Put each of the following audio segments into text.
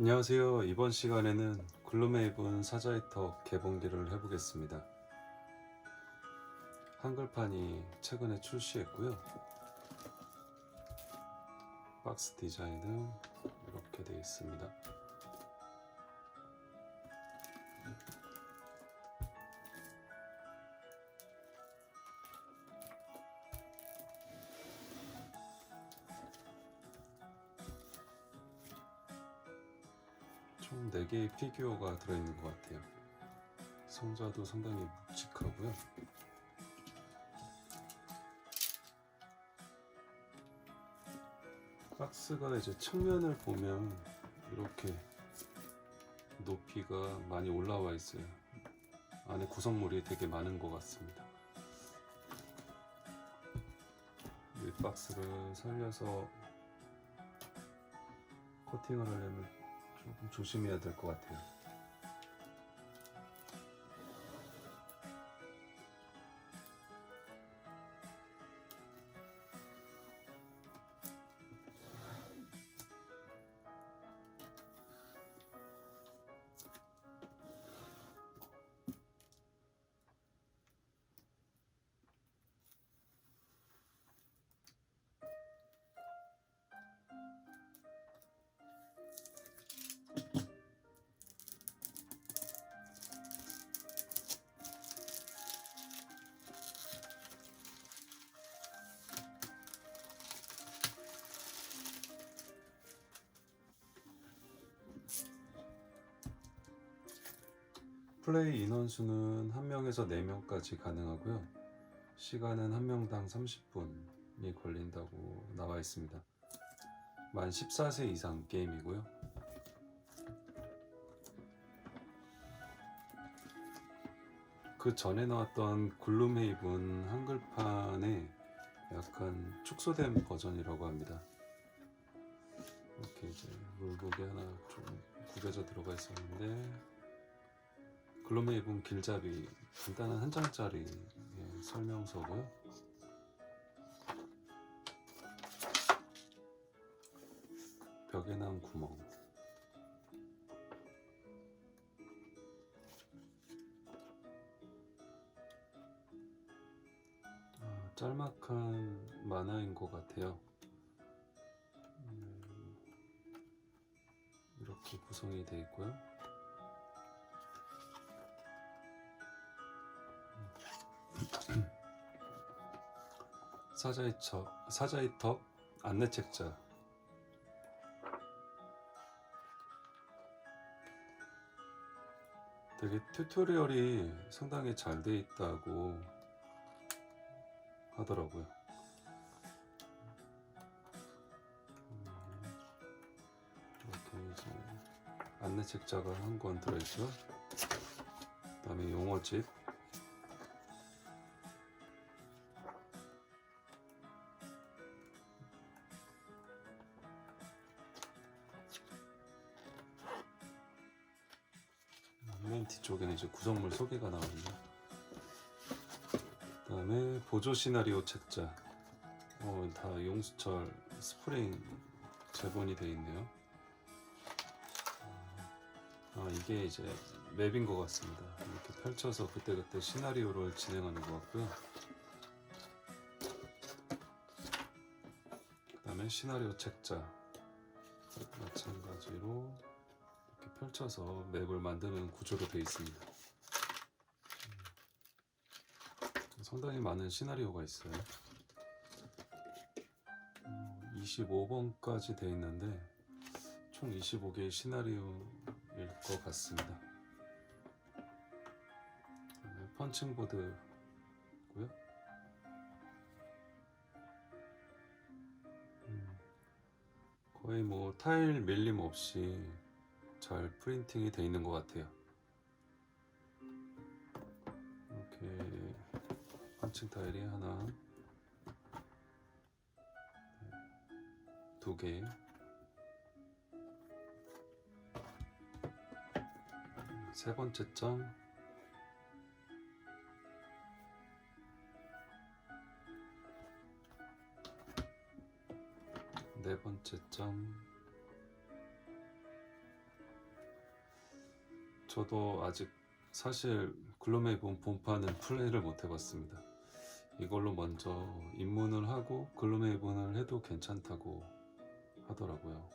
안녕하세요. 이번 시간에는 글루메이븐 사자이터 개봉기를 해보겠습니다. 한글판이 최근에 출시했고요. 박스 디자인은 이렇게 되어 있습니다. 4개의 피규어가 들어있는 것 같아요. 상자도 상당히 묵직하고요. 박스가 이제 측면을 보면 이렇게 높이가 많이 올라와 있어요. 안에 구성물이 되게 많은 것 같습니다. 이 박스를 살려서 코팅을 하려면 조심해야 될 것 같아요. 플레이 인원수는 1명에서 4명까지 가능하고요. 시간은 1명당 30분이 걸린다고 나와 있습니다. 만 14세 이상 게임이고요. 그 전에 나왔던 글루메이븐 한글판의 약간 축소된 버전이라고 합니다. 이렇게 이제 룰북이 하나 좀 구겨져 들어가 있었는데 글로메이븐 길잡이 간단한 한 장짜리 예, 설명서고요. 벽에 난 구멍. 아, 짤막한 만화인 것 같아요. 음, 이렇게 구성이 되어 있고요. 사자의 척, 사자의 턱 안내 책자. 되게 튜토리얼이 상당히 잘 돼 있다고 하더라고요. 음, 이렇게 이제 안내 책자가 한 권 들어있고요. 그다음에 용어집. 이제 구성물 소개가 나옵니다. 그다음에 보조 시나리오 책자. 어, 다 용수철 스프링 재본이 되어 있네요. 아, 이게 이제 맵인 것 같습니다. 이렇게 펼쳐서 그때그때 시나리오를 진행하는 것 같고요. 그 다음에 시나리오 책자. 마찬가지로 펼쳐서 맵을 만드는 구조로 되어 있습니다. 음, 상당히 많은 시나리오가 있어요. 25번까지 되어 있는데 총 25개의 시나리오일 것 같습니다. 그다음에 펀칭보드고요. 음, 거의 뭐 타일 밀림 없이 잘 프린팅이 돼 있는 것 같아요. 이렇게 펀칭 타일이 하나, 네, 두 개, 세 번째 장, 네 번째 장, 저도 아직 사실 글로메이본 본판은 플레이를 못 해봤습니다. 이걸로 먼저 입문을 하고 글로메이본을 해도 괜찮다고 하더라고요.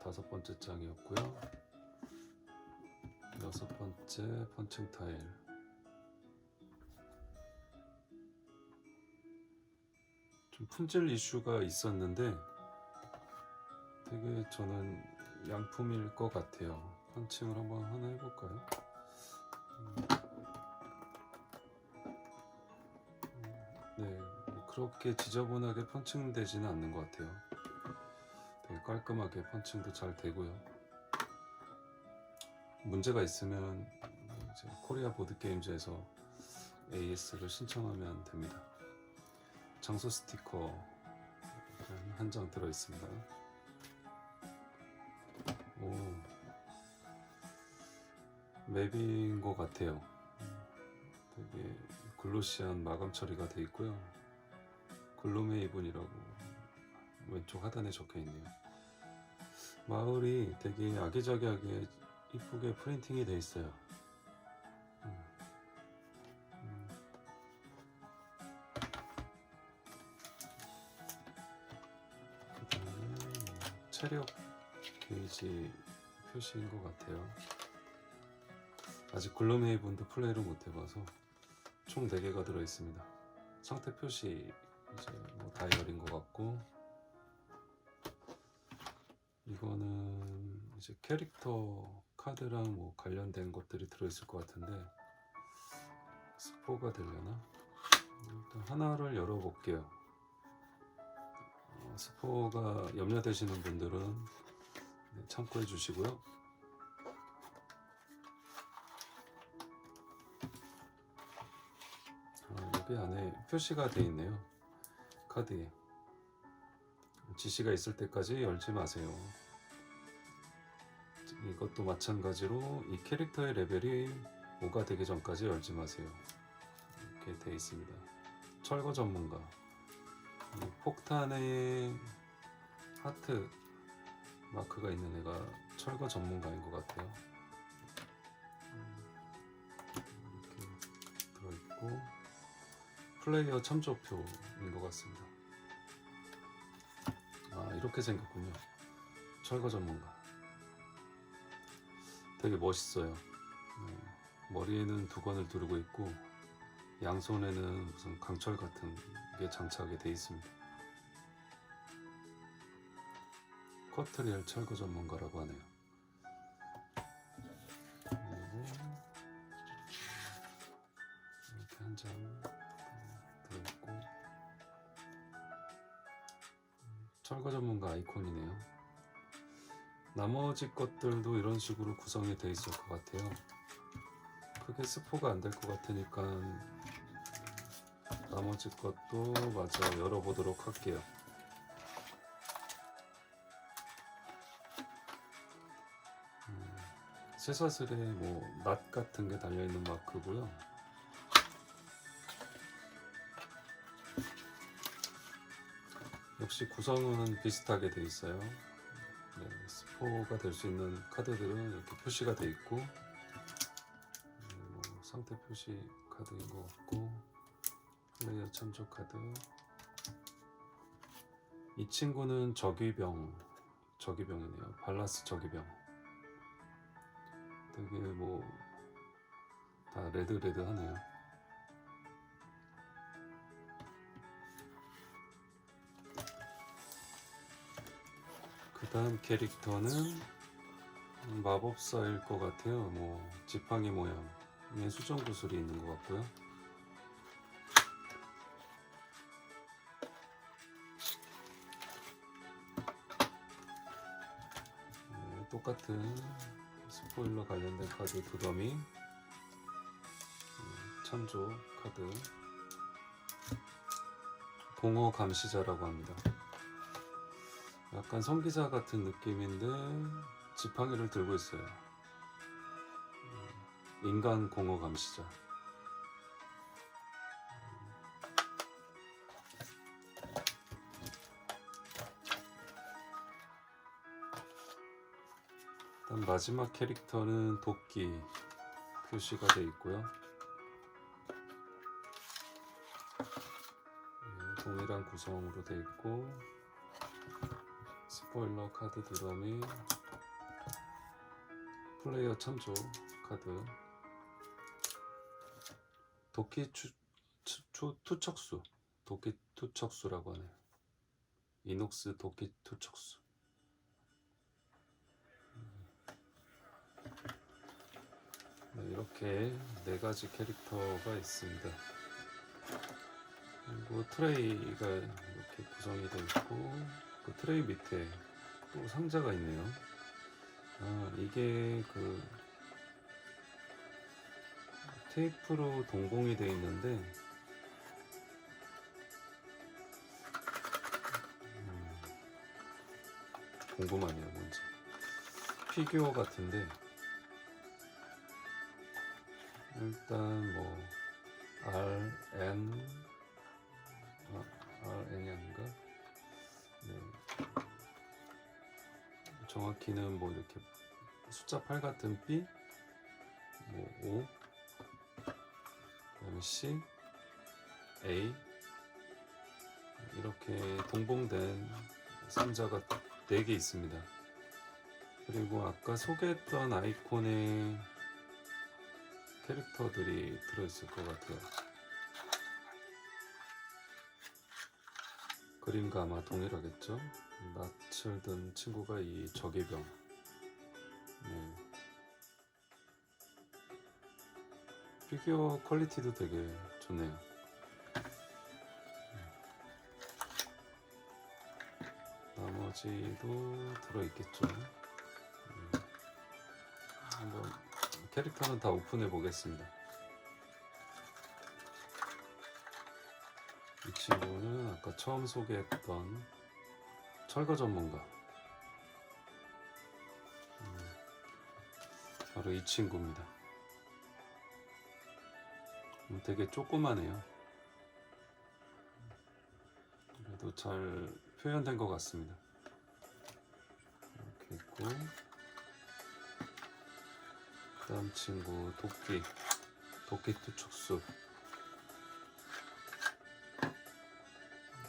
다섯 번째 장이었고요. 여섯 번째 펀칭 타일. 좀 품질 이슈가 있었는데 되게 저는 양품일 것 같아요. 펀칭을 한번 하나 해볼까요? 음. 음, 네, 뭐 그렇게 지저분하게 펀칭되지는 않는 것 같아요. 되게 깔끔하게 펀칭도 잘 되고요. 문제가 있으면 이제 코리아 보드 게임즈에서 AS를 신청하면 됩니다. 장소 스티커 한 장 들어 있습니다. 오, 맵인 것 같아요. 되게 글로시한 마감 처리가 돼 있고요. 글로메이븐이라고 왼쪽 하단에 적혀 있네요. 마을이 되게 아기자기하게 이쁘게 프린팅이 돼 있어요. 음. 음. 뭐 체력 게이지 표시인 것 같아요. 아직 글로메이븐도 플레이를 못 해봐서 총 4개가 들어 있습니다. 상태 표시 이제 뭐 다이얼인 것 같고 이거는 이제 캐릭터 카드랑 뭐 관련된 것들이 들어있을 것 같은데 스포가 되려나? 일단 하나를 열어볼게요. 어, 스포가 염려되시는 분들은 네, 참고해 주시고요. 아, 여기 안에 표시가 돼 있네요. 카드에. 지시가 있을 때까지 열지 마세요. 이것도 마찬가지로 이 캐릭터의 레벨이 5가 되기 전까지 열지 마세요. 이렇게 되어 있습니다. 철거 전문가. 이 폭탄에 하트 마크가 있는 애가 철거 전문가인 것 같아요. 음, 이렇게 들어있고 플레이어 참조표인 것 같습니다. 아 이렇게 생겼군요. 철거 전문가. 되게 멋있어요. 네, 머리에는 두건을 두르고 있고 양손에는 무슨 강철 같은 게 장착이 돼 있습니다. 커트리얼 철거 전문가라고 하네요. 그리고 이렇게 한 장 들어있고 철거 전문가 아이콘이네요. 나머지 것들도 이런 식으로 구성이 돼 있을 것 같아요. 크게 스포가 안 될 것 같으니까 나머지 것도 마저 열어보도록 할게요. 쇠사슬에 뭐낫 같은 게 달려 있는 마크고요. 역시 구성은 비슷하게 돼 있어요. 네, 스포가 될 수 있는 카드들은 이렇게 표시가 돼 있고 음, 뭐 상태 표시 카드인 것 같고 플레이어 참조 카드 이 친구는 저기병 저기병이네요 발라스 저기병 되게 뭐 다 레드 레드 하네요 그 다음 캐릭터는 마법사일 것 같아요. 뭐 지팡이 모양의 수정 구슬이 있는 것 같고요. 네, 똑같은 스포일러 관련된 카드 두 더미, 음, 참조 카드, 공허 감시자라고 합니다. 약간 성기사 같은 느낌인데 지팡이를 들고 있어요. 음, 인간 공허 감시자. 마지막 캐릭터는 도끼 표시가 되어 있고요. 네, 동일한 구성으로 되어 있고 스포일러 카드 드럼이 플레이어 참조 카드 도끼 추, 추, 추- 투척수 도끼 투척수라고 하네요. 이녹스 도끼 투척수 이렇게 네 가지 캐릭터가 있습니다. 그리고 트레이가 이렇게 구성이 되어 있고 그 트레이 밑에 또 상자가 있네요. 아 이게 그 테이프로 동봉이 되어 있는데 음, 궁금하네요 뭔지 피규어 같은데 일단 뭐 R N 아, R N이 아닌가? 네. 정확히는 뭐 이렇게 숫자 8 같은 B, 뭐 O, 그다음에 C, A 이렇게 동봉된 상자가 4개 있습니다. 그리고 아까 소개했던 아이콘에 캐릭터들이 들어있을 것 같아요. 그림과 아마 동일하겠죠? 낯을 든 친구가 이 저기병. 네. 피규어 퀄리티도 되게 좋네요. 나머지도 들어있겠죠. 캐릭터는 다 오픈해 보겠습니다. 이 친구는 아까 처음 소개했던 철거 전문가. 음, 바로 이 친구입니다. 음, 되게 조그마네요. 그래도 잘 표현된 것 같습니다. 이렇게 있고. 다음 친구 도끼. 도끼 투척수.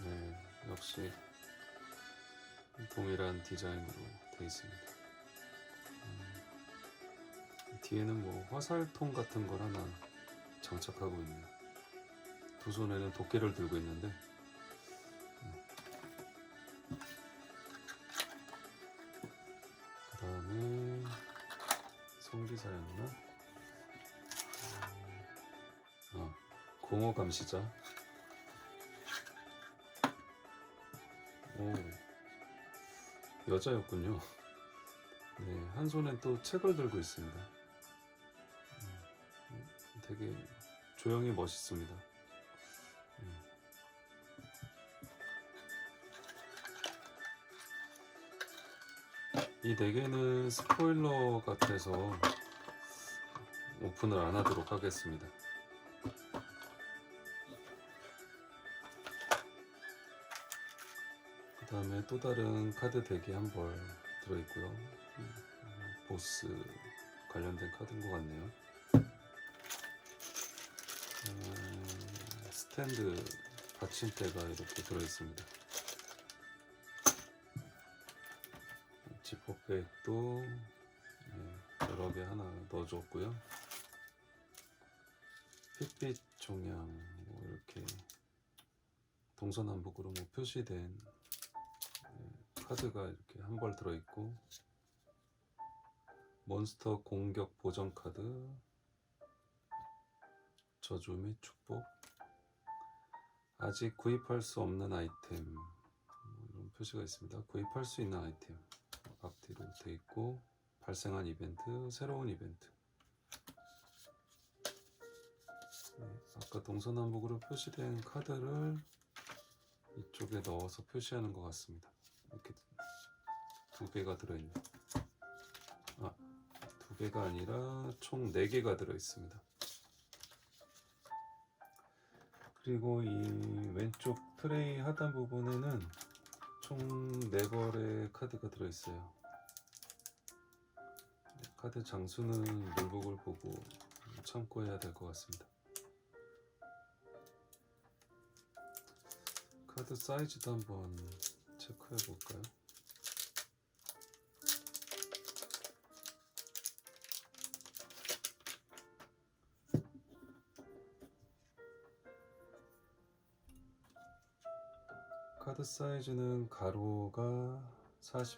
네 역시 동일한 디자인으로 되어 있습니다. 음, 뒤에는 뭐 화살통 같은 걸 하나 장착하고 있네요. 두 손에는 도끼를 들고 있는데 감시자. 오, 여자였군요. 네, 한 손엔 또 책을 들고 있습니다. 음, 되게 조형이 멋있습니다. 음. 이네 개는 스포일러 같아서 오픈을 안 하도록 하겠습니다. 또 다른 카드 덱이 한 벌 들어있고요. 음, 보스 관련된 카드인 것 같네요. 음, 스탠드 받침대가 이렇게 들어있습니다. 지퍼백도 네, 여러 개 하나 넣어줬고요. 핏빛 종양 뭐 이렇게 동서남북으로 뭐 표시된 네, 카드가 이렇게 한 벌 들어있고 몬스터 공격 보정 카드 저주 및 축복 아직 구입할 수 없는 아이템 뭐 이런 표시가 있습니다. 구입할 수 있는 아이템 앞뒤로 돼 있고 발생한 이벤트, 새로운 이벤트. 네, 아까 동서남북으로 표시된 카드를 이쪽에 넣어서 표시하는 것 같습니다. 이렇게 두 개가 들어있네. 아, 두 개가 아니라 총 네 개가 들어 있습니다. 그리고 이 왼쪽 트레이 하단 부분에는 총네 벌의 카드가 들어 있어요. 카드 장수는 룰북을 보고 참고해야 될 것 같습니다. 카드 사이즈도 한번 체크해 볼까요? 카드 사이즈는 가로가 44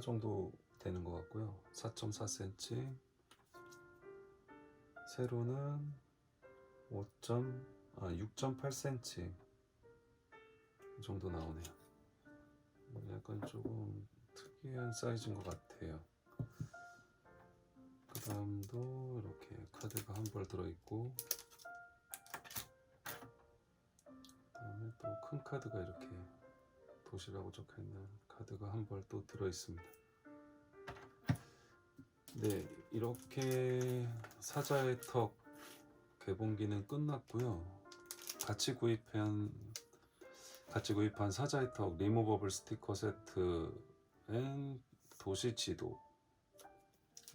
정도 되는 것 같고요. 4.4cm. 세로는 5. 아 6.8cm 이 정도 나오네요. 음, 약간 조금 특이한 사이즈인 것 같아요. 그 다음도 이렇게 카드가 한 벌 들어있고 그 다음에 또 큰 카드가 이렇게 도시라고 적혀 있는 카드가 한 벌 또 들어 있습니다. 네, 이렇게 사자의 턱 개봉기는 끝났고요. 같이 구입한 같이 구입한 사자의 턱 리무버블 스티커 세트엔 도시 지도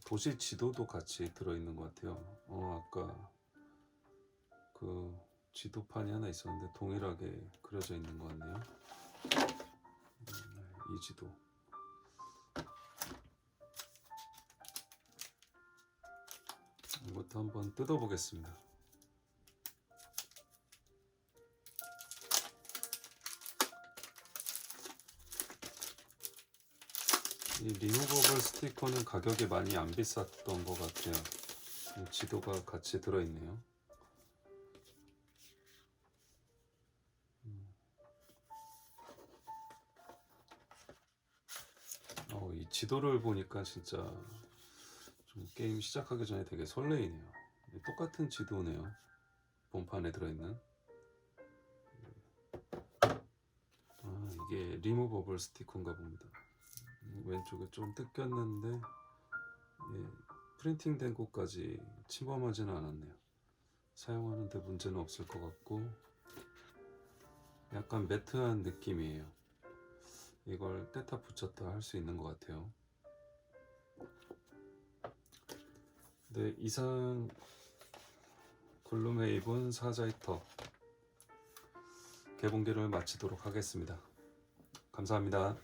도시 지도도 같이 들어 있는 것 같아요. 어 아까 그 지도판이 하나 있었는데 동일하게 그려져 있는 것 같네요. 음, 네, 이 지도. 이것도 한번 뜯어보겠습니다. 이 리무버블 스티커는 가격이 많이 안 비쌌던 것 같아요. 이 지도가 같이 들어있네요. 어, 이 지도를 보니까 진짜 좀 게임 시작하기 전에 되게 설레이네요. 똑같은 지도네요. 본판에 들어있는. 아, 이게 리무버블 스티커인가 봅니다. 음, 왼쪽에 좀 뜯겼는데 예, 프린팅 된 곳까지 침범하지는 않았네요. 사용하는데 문제는 없을 것 같고 약간 매트한 느낌이에요. 이걸 뗐다 붙였다 할 수 있는 것 같아요. 네, 이상 글룸헤이븐 사자의 턱 개봉기를 마치도록 하겠습니다. 감사합니다.